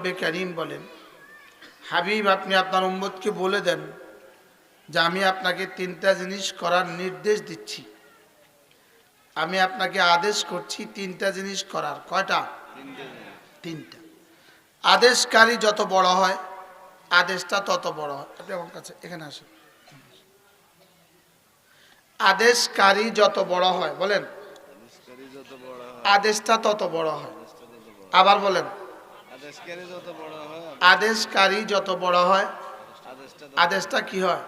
রব্বে করিম বলেন, হাবিব, আপনি আপনার উম্মতকে বলে দেন যে আমি আপনাকে তিনটা জিনিস করার নির্দেশ দিচ্ছি। আমি আপনাকে আদেশ করছি তিনটা জিনিস করার। কয়টা? তিনটা। আদেশকারী যত বড় হয়, আদেশটা তত বড় হয়। আপনি আমার কাছে এখানে আসেন। আদেশকারী যত বড় হয়, বলেন, আদেশটা তত বড় হয়। আবার বলেন আদেশকারী যত বড় হয় আদেশটা কি হয়?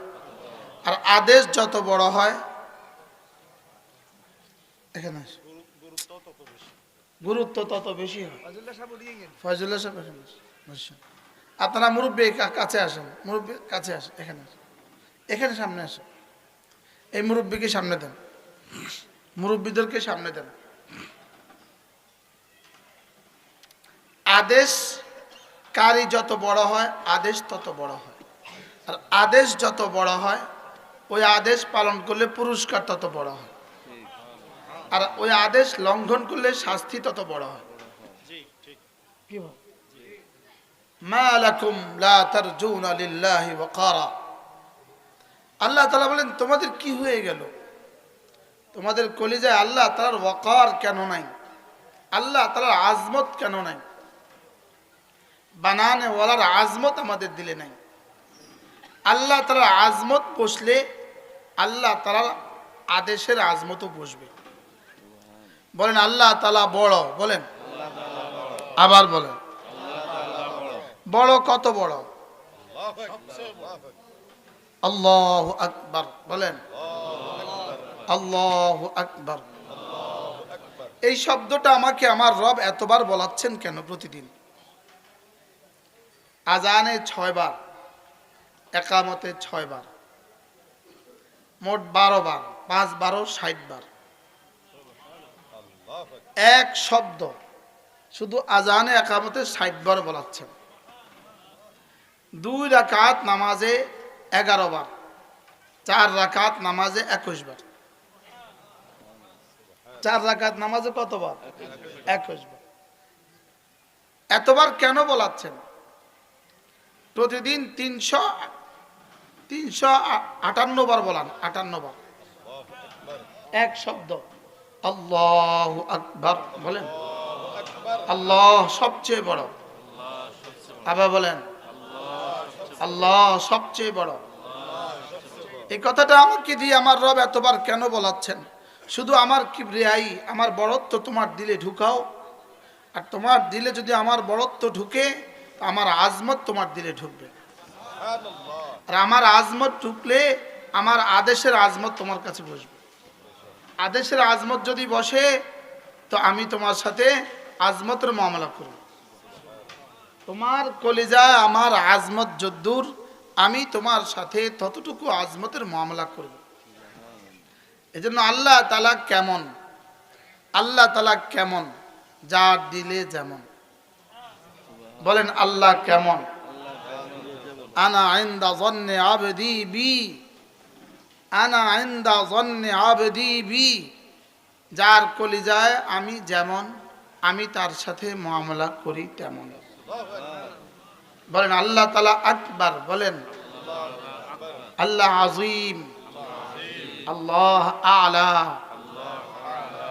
আর আদেশ যত বড় হয় এখানে গুরুত্ব তত বেশি হয়। ফয়জুল্লাহ সাহেব এখানে আসুন। আপনারা মুরব্বী কাছে আসেন। মুরব্বী কাছে আসেন এখানে আসেন এখানে সামনে আসেন এই মুরব্বীকে সামনে দেন। মুরব্বীদেরকে সামনে দেন। আদেশকারী যত বড় হয় আদেশ তত বড় হয়। আর আদেশ যত বড় হয় ওই আদেশ পালন করলে পুরস্কার তত বড় হয়। আর ওই আদেশ লঙ্ঘন করলে শাস্তি তত বড় হয়। আল্লাহ তাআলা বলেন তোমাদের কি হয়ে গেল? তোমাদের কলিজায় আল্লাহ তাআলার ওয়াকার কেন নাই? আল্লাহ তাআলার আজমত কেন নাই? বানানে ওয়ালার আজমত আমাদের দিলে নাই। আল্লাহ তালার আজমত বসলে আল্লাহ তালার আদেশের আজমতও বসবে। বলেন, আল্লাহ তালা বড়, বলেন। আবার বলেন। বড় কত বড়? আল্লাহ আকবার, বলেন। আল্লাহ আকবার। এই শব্দটা আমাকে আমার রব এতবার বলাচ্ছেন কেন প্রতিদিন? আজানে ছয় বার একামতে ছয় বার মোট বারো বার পাঁচ বারো ষাট বার এক শব্দ, শুধু আজানে, একামতে ষাট বার বলাচ্ছেন। দুই রাকাত নামাজে এগারো বার চার রাকাত নামাজে একুশ বার চার রাকাত নামাজে কতবার? একুশ বার এতবার কেন বলাচ্ছেন? প্রতিদিন তিনশো তিনশো আটান্ন বার বলান, আটান্ন বার। এক শব্দ। আল্লাহ আকবার, বলেন। আল্লাহ সবচেয়ে বড়। আবার বলেন। আল্লাহ সবচেয়ে বড়। এই কথাটা আমাকে দিয়ে আমার রব এতবার কেন বলাচ্ছেন? শুধু আমার কিবরিয়াই, আমার বড়ত্ব তোমার দিলে ঢুকাও। আর তোমার দিলে যদি আমার বড়ত্ব ঢুকে আমার আজমত তোমার দিলে ঢুকবে। আর আমার আজমত ঢুকলে আমার আদেশের আজমত তোমার কাছে বসবে। আদেশের আজমত যদি বসে তো আমি তোমার সাথে আজমতের মামলা করব। তোমার কলিজা আমার আজমত যদ্দুর আমি তোমার সাথে ততটুকু আজমতের মামলা করব। এজন্য আল্লাহ তালা কেমন? আল্লাহ তালা কেমন? যার দিলে যেমন। বলেন, আল্লাহ কেমন? আনা আইন্দা জন্নে আবেদি বি। আনা আইন্দা জন্নে আবেদি বি। যার কলিজায় আমি যেমন, আমি তার সাথে মামলা করি তেমন। বলেন, আল্লাহ তালা আকবার, বলেন। আল্লাহ আজিম আল্লাহ আলা।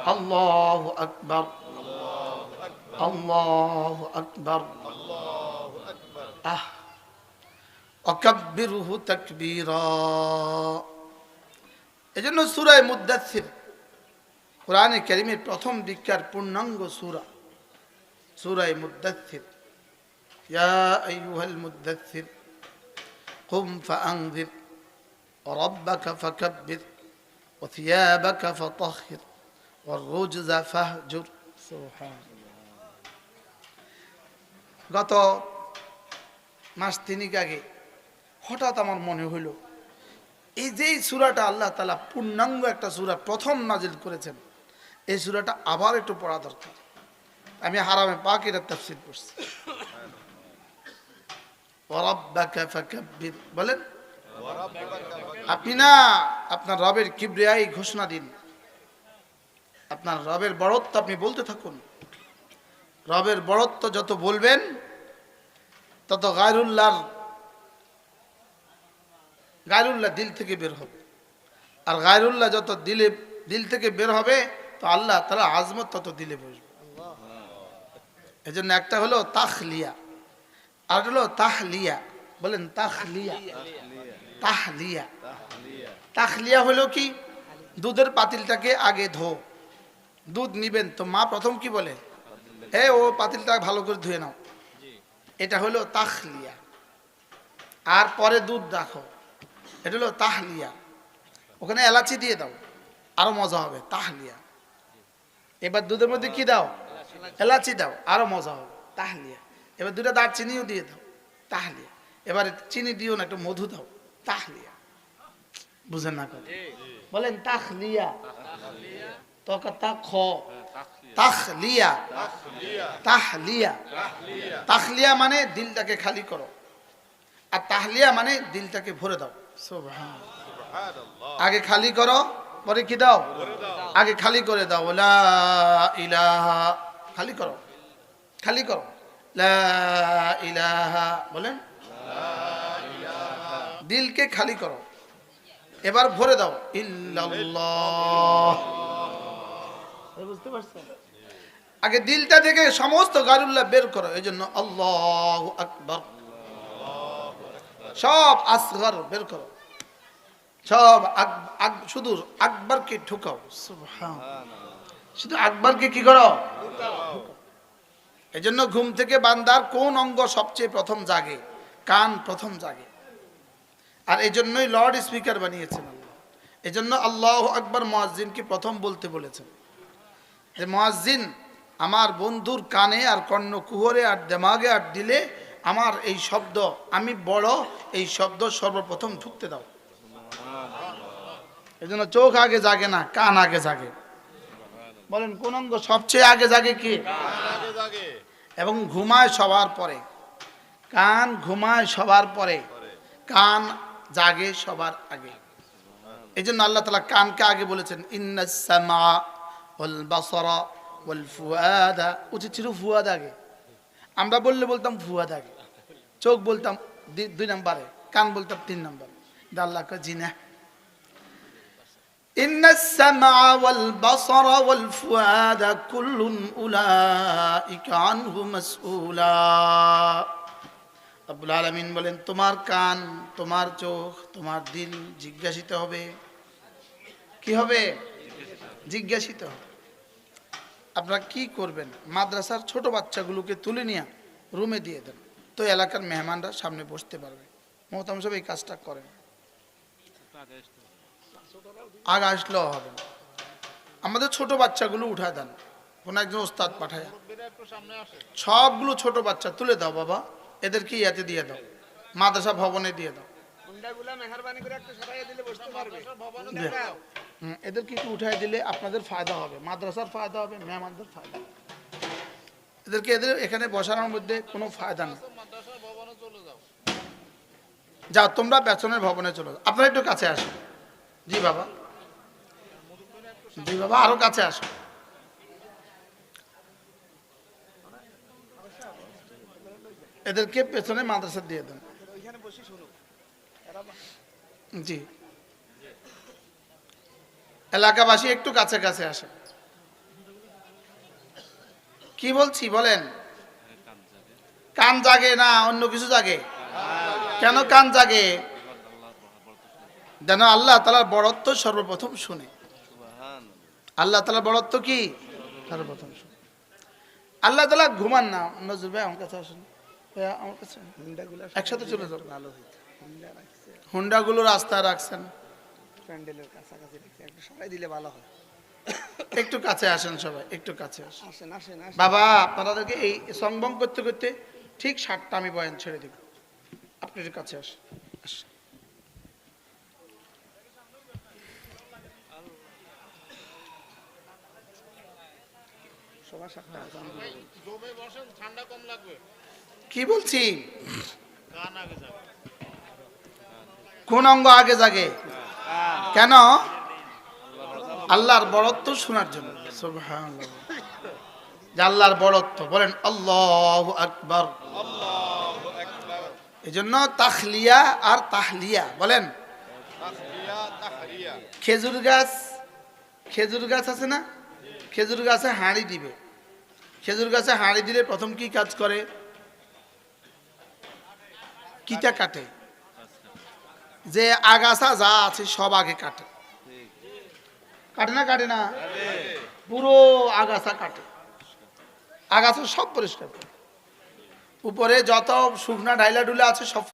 আল্লাহ আকবর। আল্লাহ আকবর। আহ অকব্বিরুহু তাকবীরা এজন্য সূরায়ে মুদ্দাথির কোরআনে কারীমের প্রথম দিককার পূর্ণাঙ্গ সূরা সূরায়ে মুদ্দাথির ইয়া আইয়ুহাল মুদ্দাথির قم فأنذر وربك فكبر وثيابك فطهر والرجز فاهجر سبحان গত মাস তিনিক আগে হঠাৎ আমার মনে হইল, এই যে সুরাটা আল্লাহ তালা পূর্ণাঙ্গ একটা সুরা প্রথম নাজিল করেছেন, এই সুরাটা আবার একটু পড়া দরকার। আমি হারামে পাকের তাফসির পড়ছি। ওরাব্বাকা ফাকাব্বির, বলেন? আপনি না আপনার রবের কিবরিয়াই ঘোষণা দিন। আপনার রবের বড়ত্ব আপনি বলতে থাকুন। রবের বড়ত্ব যত বলবেন তত গায়রুল্লাহর, গায়রুল্লাহ দিল থেকে বের হবে। আর গায়রুল্লাহ যত দিলে, দিল থেকে বের হবে, তো আল্লাহ তারা আজমত তত দিলে বসবে। এই জন্য একটা হলো তাখলিয়া, আর হলো তাহলিয়া। বলেন তাহলিয়া। তাহলিয়া। তাখলিয়া হলো কি? দুধের পাতিলটাকে আগে ধো। দুধ নিবেন, তো মা প্রথম কি বলে? এ ও পাতিলটা ভালো করে ধুয়ে নাও। এটা হলো তাখলিয়া আর পরে দুধ রাখো এটা হলো তাহলিয়া। ওখানে এলাচি দিয়ে দাও আরও মজা হবে তাহলিয়া। এবার দুধের মধ্যে কি দাও? এলাচি দাও আরও মজা হবে তাহলিয়া। এবার দুটা দারচিনিও দিয়ে দাও তাহলিয়া। এবার চিনি দিও না একটু মধু দাও তাহলিয়া। বুঝেন না বলেন তাখলিয়া তকা তা খ। তাখলিয়া তাহলিয়া। তাখলিয়া মানে দিলটাকে খালি করো। আর তাহলিয়া মানে দিলটাকে ভরে দাও। আগে খালি করো পরে কি দাও? আগে খালি করে দাও। লা ইলাহা। খালি করো। খালি করো। লা ইলাহা। বলেন? দিলকে খালি করো। এবার ভরে দাও। ইল্লাল্লাহ। বুঝতে আগে দিলটা থেকে সমস্ত গারুল্লাহ বের করো, এই জন্য আল্লাহ আকবর। সব আসগর বের করো। সব শুধু আকবরকে সুবহান। শুধু আকবরকে কি করো? এই জন্য ঘুম থেকে বান্দার কোন অঙ্গ সবচেয়ে প্রথম জাগে? কান প্রথম জাগে। আর এই জন্যই লর্ড স্পিকার বানিয়েছেন এই জন্য আল্লাহ আকবর মোয়াজ্জিনকে প্রথম বলতে বলেছেন। যে মোয়াজ্জিন আমার বন্ধুর কানে আর কর্ণ কুহরে আর দেমাগে আর দিলে আমার এই শব্দ, আমি বড়, এই শব্দ সর্বপ্রথম ঢুকতে দাও। এই জন্য চোখ আগে জাগে না, কান আগে জাগে। বলেন, কোন অঙ্গ সবচেয়ে আগে জাগে কি? এবং ঘুমায় সবার পরে। কান ঘুমায় সবার পরে। কান জাগে সবার আগে। এই জন্য আল্লাহ তালা কানকে আগে বলেছেন ইন্নাসমা ওয়াল বাসরা ওয়াল ফুয়াদা উচিত ছিল ফুয়াদ আগে আমরা বললে বলতাম ফুয়াদ আগে চোখ বলতাম দি- দুই নম্বরে কান বলতাম তিন নম্বরে কিন্তু আল্লাহ কা জি না إن السمع والبصر والفؤاد كل أولئك عنه مسؤولا আব্বুল আলমিন বলেন তোমার কান তোমার চোখ তোমার দিল জিজ্ঞাসিত হবে কি হবে জিজ্ঞাসিত হবে আপনারা কি করবেন? মাদ্রাসার ছোট বাচ্চাগুলোকে তুলে নিয়ে রুমে দিয়ে দেন। তো এলাকার মেহমানরা সামনে বসতে পারবে। মহতাম সব এই কাজটা করেন। আগ আসলেও হবে আমাদের ছোট বাচ্চাগুলো উঠায় দেন। কোন একজন ওস্তাদ পাঠায়। সবগুলো ছোট বাচ্চা তুলে দাও বাবা। এদেরকে ইয়াতে দিয়ে দাও। মাদ্রাসা ভবনে দিয়ে দাও। এদেরকে একটু উঠায় দিলে আপনাদের ফায়দা হবে মাদ্রাসার ফায়দা হবে মেহমানদের ফায়দা হবে। এদেরকে এদের এখানে বসানোর মধ্যে কোনো ফায়দা নেই। যাও তোমরা বেতনের ভবনে চলে যাও। আপনারা একটু কাছে আসো জি বাবা। জি বাবা আরও কাছে আসো এদেরকে পেছনে মাদ্রাসা দিয়ে দেন। জি। এলাকাবাসী একটু কাছে কাছে আসে। কি বলছি বলেন? কান জাগে না অন্য কিছু জাগে? কেন কান জাগে? যেন আল্লাহ তালার বড়ত্ব সর্বপ্রথম শুনে। আল্লাহ তালার বড়ত্ব কি? সর্বপ্রথম শুনে। আল্লাহ তালা ঘুমান না। নজরুল ভাই আমার কাছে আসুন। আমার কাছে একসাথে চলে যাব হুন্ডাগুলো রাস্তায় রাখছেন। প্যান্ডেলের কাছাকাছি রাখছে একটু সবাই দিলে ভালো হয়। একটু কাছে আসেন সবাই একটু কাছে আসেন। আসেন আসেন বাবা আপনাদেরকে এই সংবং করতে করতে ঠিক সাতটা আমি বয়ান ছেড়ে দিব। আপনি কাছে আসেন আসেন। কি বলছি? কোন অঙ্গ আগে জাগে? কেন? আল্লাহর বড়ত্ব শোনার জন্য। আল্লাহর বড়ত্ব বলেন, আল্লাহ আকবর। এই জন্য তাহলিয়া আর তাহলিয়া, বলেন। খেজুর গাছ খেজুর গাছ আছে না? খেজুর গাছে হাঁড়ি দিবে। খেজুর গাছে হাঁড়ি দিলে প্রথম কি কাজ করে? কিটা কাটে? যে আগাছা যা আছে সব আগে কাটে। কাটে না কাটে না? পুরো আগাছা কাটে। আগাছা সব পরিষ্কার করে। উপরে যত শুকনা ঢাইলা ডুলা আছে সব